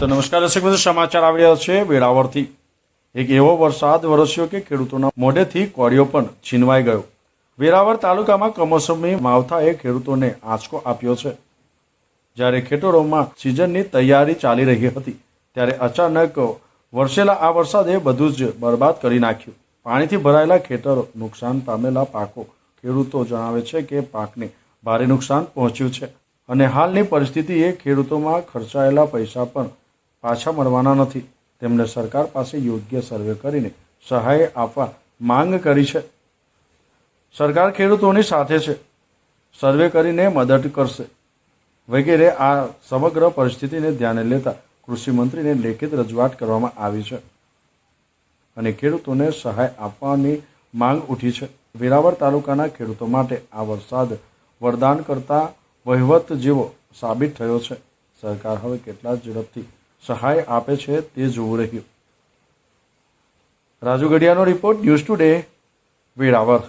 તો નમસ્કાર દર્શક મિત્રો, સમાચાર આવી રહ્યા છે. વેરાવળથી એક એવો વરસાદ વરસ્યો કે ખેડૂતોના મોઢેથી કોળિયો પણ છીનવાઈ ગયો. વેરાવળ તાલુકામાં કમોસમી માવઠાએ ખેડૂતોને આંચકો આપ્યો છે. જ્યારે ખેતરોમાં સિઝનની તૈયારી ચાલી રહી હતી, ત્યારે અચાનક વરસેલા આ વરસાદે બધું જ બરબાદ કરી નાખ્યું. પાણીથી ભરાયેલા ખેતરો, નુકસાન પામેલા પાકો. ખેડૂતો જણાવે છે કે પાકને ભારે નુકસાન પહોંચ્યું છે. અને હાલની પરિસ્થિતિએ ખેડૂતોમાં ખર્ચાયેલા પૈસા પણ પાછા મળવાના નથી. તેમણે સરકાર પાસે યોગ્ય સર્વે કરીને સહાય આપવા માંગ કરી છે. સરકાર ખેડૂતોની સાથે છે. સર્વે કરીને મદદ કરશે. વગેરે આ સમગ્ર પરિસ્થિતિને ધ્યાને લેતા કૃષિમંત્રીને લેખિત રજૂઆત કરવામાં આવી છે. અને ખેડૂતોને સહાય આપવાની માંગ ઉઠી છે. વેરાવળ તાલુકાના ખેડૂતો માટે આ વરસાદ વરદાન કરતા વહીવટ જેવો સાબિત થયો છે. સરકાર હવે કેટલા ઝડપથી સહાય આપે છે તે જોવું રહ્યું. રાજુ ગઢિયાનો રિપોર્ટ, ન્યૂઝ ટુડે વેરાવળ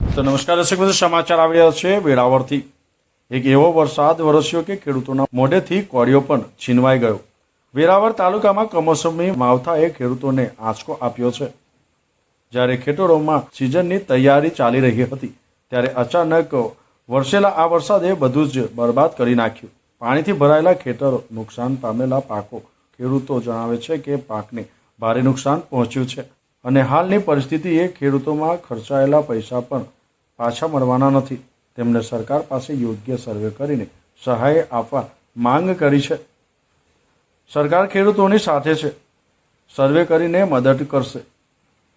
તો નમસ્કાર દર્શક મિત્રો, સમાચાર આવી રહ્યા છે વેરાવળથી એક એવો વરસાદ વરસ્યો કે ખેડૂતોના મોઢેથી કોળિયો પણ છીનવાઈ ગયો. વેરાવળ તાલુકામાં કમોસમી માવઠાએ ખેડૂતોને આંચકો આપ્યો છે. જ્યારે ખેતરોમાં સિઝનની તૈયારી ચાલી રહી હતી, ત્યારે અચાનક વરસેલા આ વરસાદે બધું જ બરબાદ કરી નાખ્યું. પાણીથી ભરાયેલા ખેતરો, નુકસાન પામેલા પાકો, ખેડૂતો જણાવે છે કે પાકને ભારે નુકસાન પહોંચ્યું છે અને હાલની પરિસ્થિતિએ ખેડૂતોમાં ખર્ચાયેલા પૈસા પણ પાછા મળવાના નથી. તેમણે સરકાર પાસે યોગ્ય સર્વે કરીને સહાય આપવા માંગ કરી છે. સરકાર ખેડૂતોની સાથે છે. સર્વે કરીને મદદ કરશે.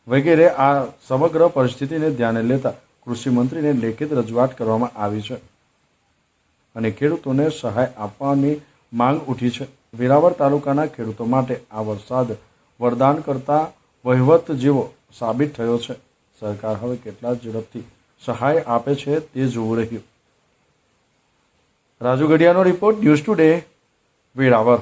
વગેરે આ સમગ્ર પરિસ્થિતિને ધ્યાને લેતા કૃષિ મંત્રીને લેખિત રજૂઆત કરવામાં આવી છે. અને ખેડૂતોને સહાય આપવાની માંગ ઉઠી છે. વેરાવળ તાલુકાના ખેડૂતો માટે આ વરસાદ વરદાન કરતા વહીવટ જેવો સાબિત થયો છે. સરકાર હવે કેટલા ઝડપથી સહાય આપે છે તે જોવું રહ્યું. રાજુ ગઢિયાનો રિપોર્ટ ન્યૂઝ ટુડે, વેરાવળ.